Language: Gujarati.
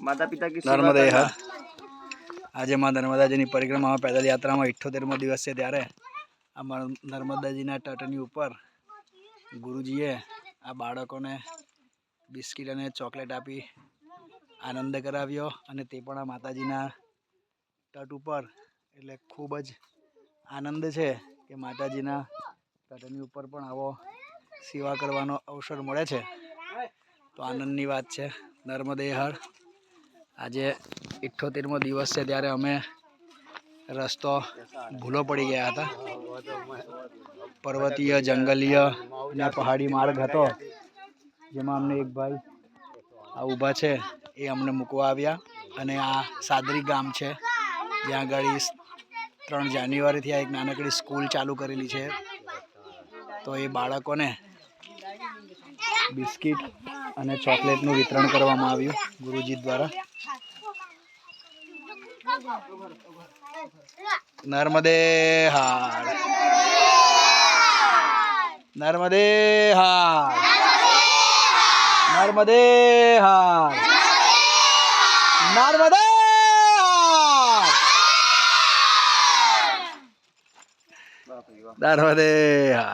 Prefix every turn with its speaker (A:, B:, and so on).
A: માતા પિતા કી
B: નર્મદે હર આજે માં નર્મદાજીની પરિક્રમામાં પેદલ યાત્રામાં ઇઠ્ઠોતેરમો દિવસ છે ત્યારે આ નર્મદાજીના તટની ઉપર ગુરુજીએ આ બાળકોને બિસ્કિટ અને ચોકલેટ આપી આનંદ કરાવ્યો અને તે પણ આ માતાજીના તટ ઉપર. એટલે ખૂબ જ આનંદ છે કે માતાજીના તટની ઉપર પણ આવો સેવા કરવાનો અવસર મળે છે. તો આનંદની વાત છે. નર્મદે હર આજે ઇઠ્ઠોતેરમો દિવસ છે ત્યારે અમે રસ્તો ભૂલો પડી ગયા હતા. પર્વતીય, જંગલીય અને પહાડી માર્ગ હતો. જેમાં અમને એક ભાઈ આ ઊભા છે, એ અમને મૂકવા આવ્યા અને આ સાદરી ગામ છે. જ્યાં આગળ ત્રણ જાન્યુઆરીથી આ એક નાનકડી સ્કૂલ ચાલુ કરેલી છે. તો એ બાળકોને બિસ્કિટ અને ચોકલેટનું વિતરણ કરવામાં આવ્યું ગુરુજી દ્વારા. નર્મદે હાર નર્મદે હાર નર્મદે હાર નર્મદે નર્મદે હાર